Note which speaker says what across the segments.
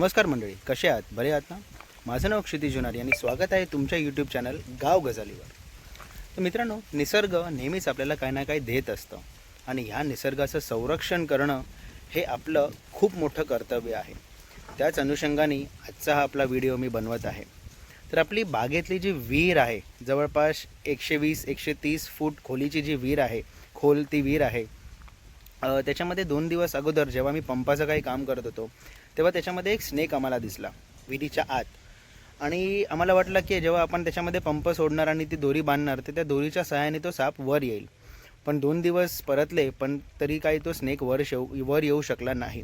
Speaker 1: नमस्कार मंडळी कसे आहात? बरे आहात ना? माझं नाव क्षिती जुनारी आणि स्वागत आहे तुमच्या यूट्यूब चॅनल गाव गजालीवर तर मित्रांनो निसर्ग नेहमीच आपल्याला काही ना काही देत असतं. आणि ह्या निसर्गाचं संरक्षण करणं हे आपलं खूप मोठं कर्तव्य आहे. त्याच अनुषंगाने आजचा हा आपला व्हिडिओ मी बनवत आहे. तर आपली बागेतली जी विहीर आहे जवळपास एकशे वीस एकशे तीस फूट खोलीची जी विहीर आहे खोल ती विहीर आहे त्याच्यामध्ये दोन दिवस अगोदर जेव्हा मी पंपाचं काही काम करत होतो तेव्हा त्याच्यामध्ये एक स्नेक आम्हाला दिसला विहिरीच्या आत. आणि आम्हाला वाटलं की जेव्हा आपण त्याच्यामध्ये पंप सोडणार आणि ती दोरी बांधणार तर त्या दोरीच्या सहाय्याने तो साप वर येईल. पण दोन दिवस परतले पण तरी काही तो स्नेक वर शेव वर येऊ शकला नाही.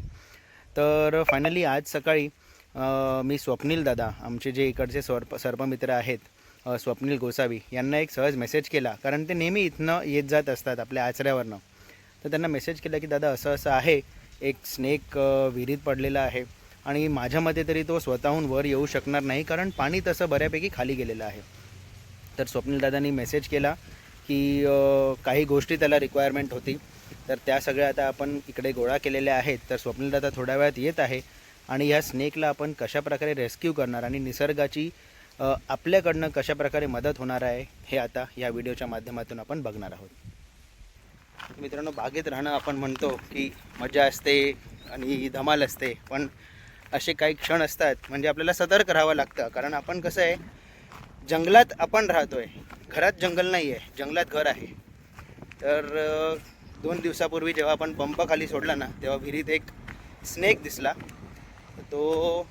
Speaker 1: तर फायनली आज सकाळी मी स्वप्नील दादा आमचे जे इकडचे सर्प सर्पमित्र आहेत स्वप्नील गोसावी यांना एक सहज मेसेज केला. कारण ते नेहमी इथनं येत जात असतात आपल्या आचऱ्यावरनं. तर त्यांना मेसेज केला की दादा असं असं आहे एक स्नेक विहिरीत पडलेला आहे. आणि माझ्या मते तरी तो स्वतःहून वर येऊ शकणार नाही कारण पाणी तसं बऱ्यापैकी खाली गेलेलं आहे. तर स्वप्नीलदादांनी मेसेज केला की काही गोष्टी त्याला रिक्वायरमेंट होती. तर त्या सगळ्या आता आपण इकडे गोळा केलेल्या आहेत. तर स्वप्नीलदादा थोड्या वेळात येत आहे आणि ह्या स्नेकला आपण कशाप्रकारे रेस्क्यू करणार आणि निसर्गाची आपल्याकडनं कशाप्रकारे मदत होणार आहे हे आता या व्हिडिओच्या माध्यमातून आपण बघणार आहोत. मित्रांनो बागेत राहणं आपण म्हणतो की मजा असते आणि धमाल असते. पण असे काही क्षण असतात म्हणजे आपल्याला सतर्क राहावं लागतं. कारण आपण कसं आहे जंगलात आपण राहतोय. घरात जंगल नाही आहे जंगलात घर आहे. तर दोन दिवसापूर्वी जेव्हा आपण पंप खाली सोडला ना तेव्हा विहिरीत एक स्नेक दिसला. तो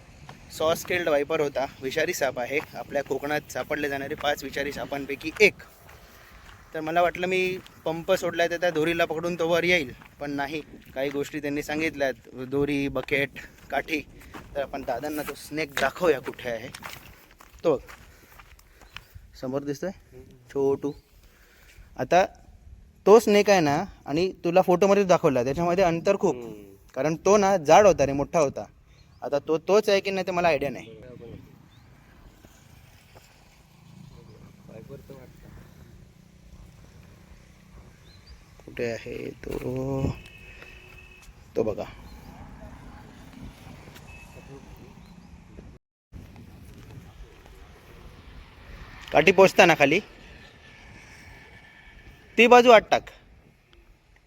Speaker 1: सॉस केल्ड वायपर होता. विषारी साप आहे. आपल्या कोकणात सापडले जाणारे पाच विषारी सापांपैकी एक. तर मला वाटलं मी पंप सोडला तर त्या दोरीला पकडून तो वर येईल. पण नाही काही गोष्टी त्यांनी सांगितल्यात. दोरी बकेट काठी. तर आपण दादांना तो स्नेक दाखवूया कुठे आहे. तो. समोर दिसतोय? छोटू. आता तो स्नेक आहे ना आणि तुला फोटोमध्ये दाखवला. त्याच्यामध्ये अंतर खूप. कारण तो ना जाड होता रे मोठा होता. आता तो तोच आहे की नाही ते मला आयडिया नाही. कुठे आहे तो? तो बघा. काठी पोचता ना खाली. ती बाजू आत टाक.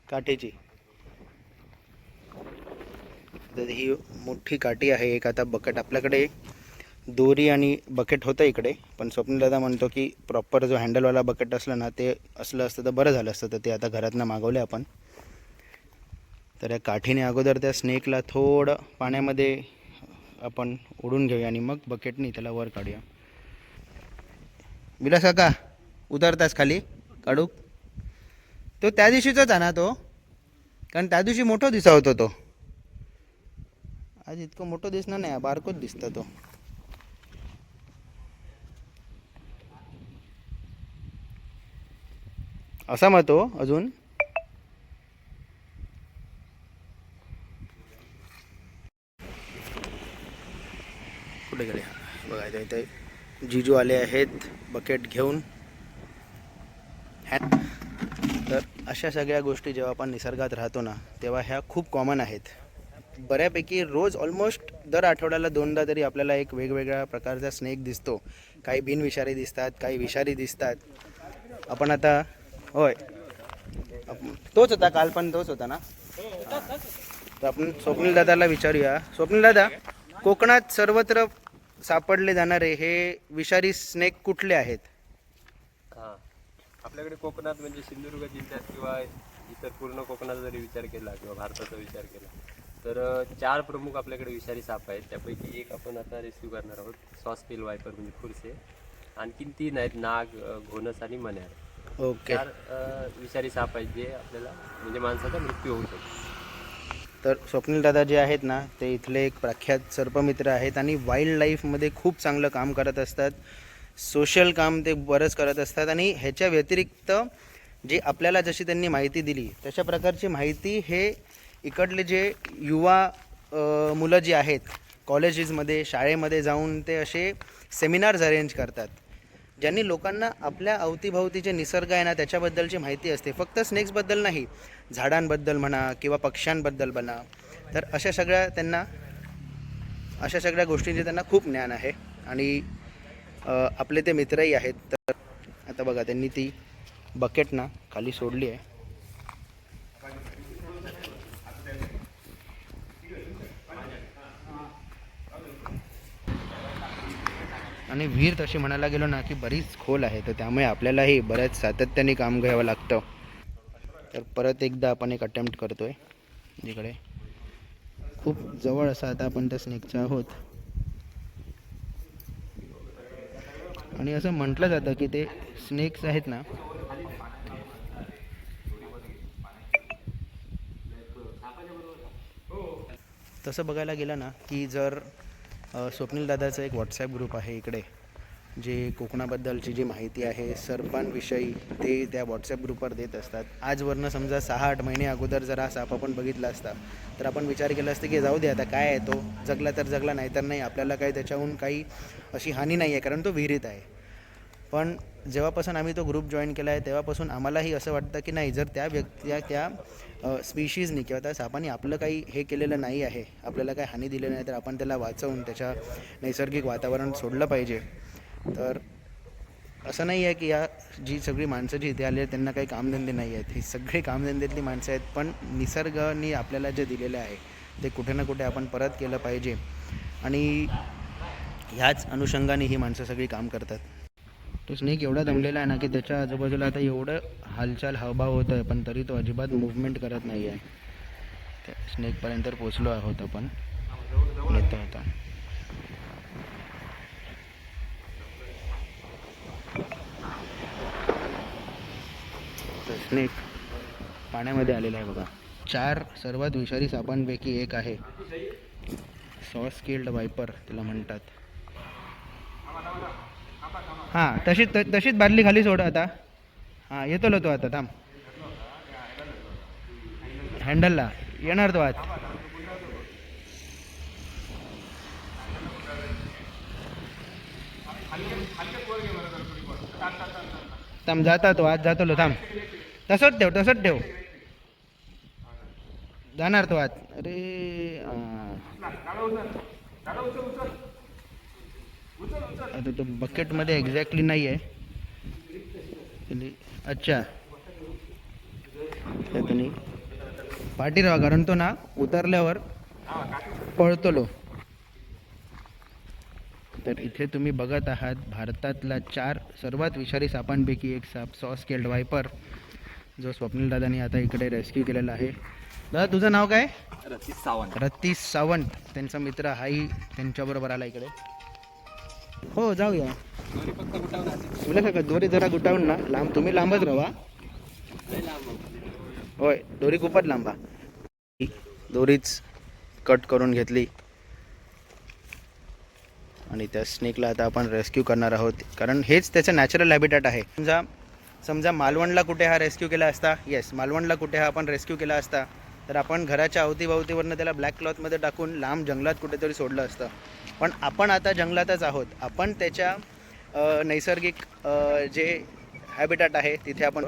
Speaker 1: काठीची. तर ही मोठी काठी आहे एक आता बकेट. आपल्याकडे दोरी आणि बकेट होतं इकडे. पण स्वप्नदादा म्हणतो की प्रॉपर जो हँडलवाला बकेट असलं ना ते असलं असतं तर बरं झालं असतं. तर ते आता घरातनं मागवले आपण. तर या काठीने अगोदर त्या स्नेकला थोडं पाण्यामध्ये आपण ओढून घेऊया आणि मग बकेटनी त्याला वर काढूया. विलास काका उतरतास खाली? काढू? तो त्या दिवशीचाच आहे ना तो? कारण त्या दिवशी मोठा दिसा होतो तो. आज इतकं मोठं दिसणार नाही बारकोच दिसतं तो. असा म्हणतो अजून. कुठे गेले? बघा इथे जिजू आले आहेत बकेट घेऊन. हॅ तर अशा सगळ्या गोष्टी जेव्हा आपण निसर्गात राहतो ना तेव्हा ह्या खूप कॉमन आहेत. बऱ्यापैकी रोज ऑलमोस्ट दर आठवड्याला दोनदा तरी आपल्याला एक वेगवेगळ्या प्रकारचा स्नेक दिसतो. काही बिनविषारी दिसतात काही विषारी दिसतात. आपण आता होय. तोच होता काल पण तोच होता ना? तर आपण स्वप्नील दादाला विचारूया. स्वप्नील दादा कोकणात सर्वत्र सापडले जाणारे हे विषारी स्नेक कुठले आहेत?
Speaker 2: हां. आपल्याकडे कोकणात म्हणजे सिंधुदुर्ग जिल्ह्यात किंवा इतर पूर्ण कोकणाचा जरी विचार केला किंवा भारताचा विचार केला तर चार प्रमुख आपल्याकडे विषारी साप आहेत. त्यापैकी एक आपण आता रेस्क्यू करणार आहोत. सॉस पेल वायपर म्हणजे खुरसे. आणखीन तीन आहेत नाग घोनस आणि मन्यार
Speaker 1: ओके.
Speaker 2: चार अ, विषारी साप आहेत जे आपल्याला म्हणजे माणसाचा मृत्यू होऊ शकतो.
Speaker 1: तर स्वप्नील दादा जे आहेत ना ते इथले एक प्रख्यात सर्पमित्र आहेत आणि वाईल्ड लाईफमध्ये खूप चांगलं काम करत असतात. सोशल काम ते बरंच करत असतात आणि ह्याच्या व्यतिरिक्त जे आपल्याला जशी त्यांनी माहिती दिली तशा प्रकारची माहिती हे इकडले जे युवा अ, मुलं जी आहेत कॉलेजेसमध्ये शाळेमध्ये जाऊन ते असे सेमिनार्स अरेंज करतात. ज्यांनी लोकांना आपल्या अवतीभवतीचे निसर्ग आहे ना त्याच्याबद्दलची माहिती असते. फक्त स्नेक्सबद्दल नाही झाडांबद्दल म्हणा किंवा पक्ष्यांबद्दल म्हणा. तर अशा सगळ्या त्यांना अशा सगळ्या गोष्टींचे त्यांना खूप ज्ञान आहे. आणि आपले ते मित्रही आहेत. तर आता बघा त्यांनी ती बकेट ना खाली सोडली आहे. आणि विहीर तशी म्हणायला गेलो ना की बरीच खोल आहे तर त्यामुळे आपल्यालाही बऱ्याच सातत्याने काम घ्यावं लागतं. तर परत एकदा आपण एक अटेम्प्ट आहे जिकडे खूप जवळ असा आता आपण त्या स्नेकच्या आहोत. आणि असं म्हटलं जातं की ते स्नेक्स आहेत ना तसं बघायला गेलं ना की जर स्वप्नील दादाचा एक व्हॉट्सॲप ग्रुप आहे इकडे जे कोकणाबद्दलची जी माहिती आहे सर्पांविषयी ते त्या व्हॉट्सॲप ग्रुपवर देत असतात. आजवरनं समजा सहा आठ महिने अगोदर जर हा साप आपण बघितला असता तर आपण विचार केला असता की जाऊ दे आता काय आहे तो जगला तर जगला नाही तर नाही आपल्याला काही त्याच्याहून काही अशी हानी नाही आहे कारण तो विहिरीत आहे. पण जेव्हापासून आम्ही तो ग्रुप जॉईन केला आहे तेव्हापासून आम्हालाही असं वाटतं की नाही जर त्या व्यक्ती त्या- स्पीशीजनी किंवा त्या सापाने आपलं काही हे केलेलं नाही आहे आपल्याला काही हानी दिलेली नाही तर आपण त्याला वाचवून त्याच्या नैसर्गिक वातावरण सोडलं पाहिजे. तर असं नाही आहे की या जी सगळी माणसं जी इथे आली आहेत त्यांना काही कामधंदे नाही आहेत. ही सगळी कामधंद्यातली माणसं आहेत पण निसर्गाने आपल्याला जे दिलेलं आहे ते कुठे ना कुठे आपण परत केलं पाहिजे. आणि ह्याच अनुषंगाने ही माणसं सगळी काम करतात. तो स्नेक एवढा दमलेला आहे ना की त्याच्या आजूबाजूला आता एवढं हालचाल हावभाव होत आहे पण तरी तो अजिबात मुवमेंट करत नाही आहे. त्या स्नेकपर्यंत पोचलो आहोत आपण. नेतो आता. तर स्नेक पाण्यामध्ये आलेला आहे बघा. चार सर्वात विषारी सापांपैकी एक आहे. सॉस स्किल्ड वायपर तिला म्हणतात. हां तशीच त- तशीच बादली खाली सोड आता. हां येतो तो आता थांब. हँडलला येणार तो आत थांब जाता तो आत जातो थांब. तसंच ठेव तसंच ठेव. जाणार तो आत अरे आता तो बकेटमध्ये एक्झॅक्टली नाही आहे अच्छा. तर त्यांनी पाठी राहा कारण तो ना उतरल्यावर पळतो लो तर इथे तुम्ही बघत आहात भारतातला चार सर्वात विषारी सापांपैकी एक साप सॉस केल्ड वायपर जो स्वप्नील दादानी आता इकडे रेस्क्यू केलेला आहे. दादा तुझं नाव काय?
Speaker 2: रतीश सावंत.
Speaker 1: रतीश सावंत. त्यांचा मित्र हाही त्यांच्याबरोबर आला इकडे. हो जाऊया. तुला का दोरी जरा गुटावून ना लांब तुम्ही लांबच राहा. होय दोरी खूपच लांबा दोरीच कट करून घेतली. आणि त्या स्नेकला आता आपण रेस्क्यू करणार आहोत. कारण हेच त्याचं नॅचरल हॅबिटॅट आहे. समजा समजा मालवणला कुठे हा रेस्क्यू केला असता? येस मालवणला कुठे हा आपण रेस्क्यू केला असता? तर आपण घराच्या अवतीभवतीवरनं त्याला ब्लॅक क्लॉथमध्ये टाकून लांब जंगलात कुठेतरी सोडलं असतं. पण आपण आता जंगलातच आहोत. आपण त्याच्या नैसर्गिक जे हॅबिटॅट आहे तिथे आपण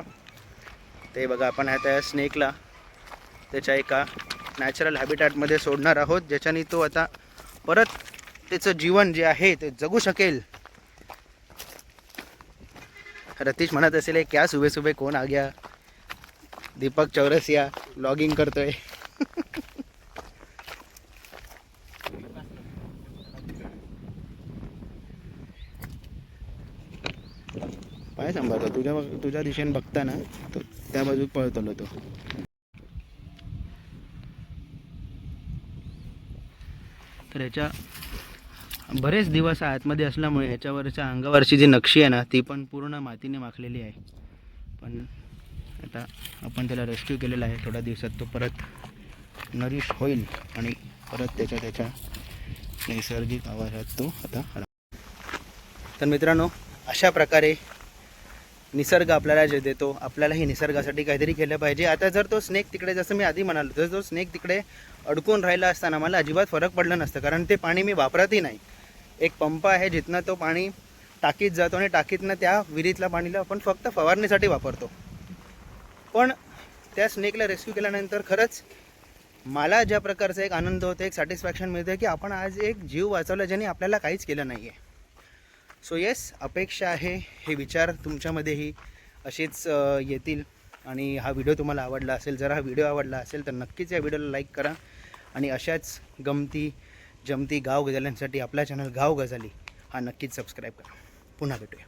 Speaker 1: ते बघा आपण आता त्या स्नेकला त्याच्या एका नॅचरल हॅबिटॅटमध्ये सोडणार आहोत ज्याच्याने तो आता परत त्याचं जीवन जे आहे ते जगू शकेल. रतीश म्हणत असेल क्या सुबे सुबे कोण आ गया? दीपक चौरसिया लॉगिंग करतोय. पाय सांभाळतो. तुझ्या तुझ्या दिशेने बघताना तो त्या बाजू पळतलो तो. तर ह्याच्या बरेच दिवस आतमध्ये असल्यामुळे ह्याच्यावरच्या अंगावरची जी नक्षी आहे ना ती पण पूर्ण मातीने माखलेली आहे. पण आता आपण त्याला रेस्क्यू केलेला आहे. थोड्या दिवसात तो परत नरिश होईल आणि परत त्याच्या त्याच्या नैसर्गिक आवाजात तो आता तर मित्रांनो अशा प्रकारे निसर्ग आपल्याला जे देतो आपल्यालाही निसर्गासाठी काहीतरी केलं पाहिजे. आता जर तो स्नेक तिकडे जसं मी आधी म्हणालो जर तो स्नेक तिकडे अडकून राहिला असताना मला अजिबात फरक पडला नसतं कारण ते पाणी मी वापरतही नाही. एक पंप आहे जिथनं तो पाणी टाकीत जातो आणि टाकीतनं त्या विहिरीतल्या पाणीला आपण फक्त फवारणीसाठी वापरतो. पण त्या स्नेकला रेस्क्यू केल्यानंतर खरंच मला ज्या प्रकारचा एक आनंद होतो एक सॅटिस्फॅक्शन मिळतं की आपण आज एक जीव वाचवला ज्याने आपल्याला काहीच केलं नाही आहे सो येस अपेक्षा आहे हे विचार तुमच्यामध्येही असेच येतील. आणि हा व्हिडिओ तुम्हाला आवडला असेल जर हा व्हिडिओ आवडला असेल तर नक्कीच या व्हिडिओला लाईक करा. आणि अशाच गमती जमती गाव गजाल्यांसाठी आपला चॅनल गाव गजाली हा नक्कीच सबस्क्राईब करा. पुन्हा भेटूया.